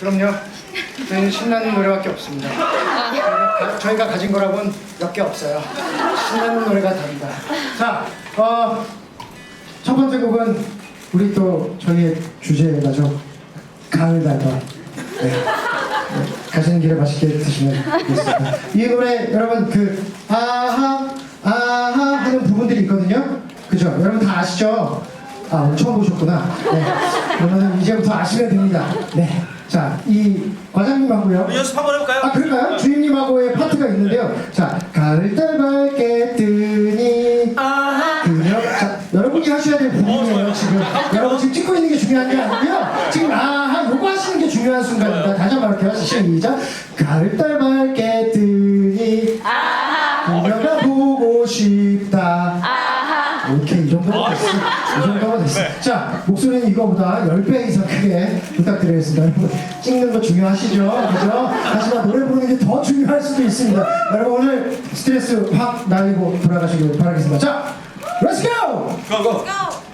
그럼요. 저희는 신나는 노래밖에 없습니다. 저희가, 가진 거라고는 몇 개 없어요. 신나는 노래가 답니다. 자, 어, 첫 번째 곡은 우리 또 저희의 주제가죠. 가을 달바. 네. 네, 가시는 길에 맛있게 드시면 되겠습니다. 이 노래 여러분 그 아하 아하 하는 부분들이 있거든요. 그죠? 여러분 다 아시죠? 아 오늘 처음 보셨구나. 네. 그러면 이제부터 아시면 됩니다. 네. 자, 이 과장님하고요. 연습 한번 해볼까요? 아 그럴까요? 주임님하고의 파트가 있는데요. 자, 가을달 밝게 뜨니 그녀 자, 여러분이 하셔야 될 부분이에요 지금. 여러분 지금 찍고 있는 게 중요한 게 아니고요. 지금 아하 요거 하시는 게 중요한 순간입니다. 다시 한번 할게요. 시작. 가을달 밝게 뜨니 그녀가 보고 싶다. 오케이 이 정도면 됐어. 이 정도면 됐어. 자 목소리는 이거보다 10배 이상 크게 부탁드리겠습니다. 여러분 찍는 거 중요하시죠? 그죠? 하지만 노래 부르는 게 더 중요할 수도 있습니다. 여러분 오늘 스트레스 확 날리고 돌아가시길 바라겠습니다. 자, 렛츠 고! 고고. Go!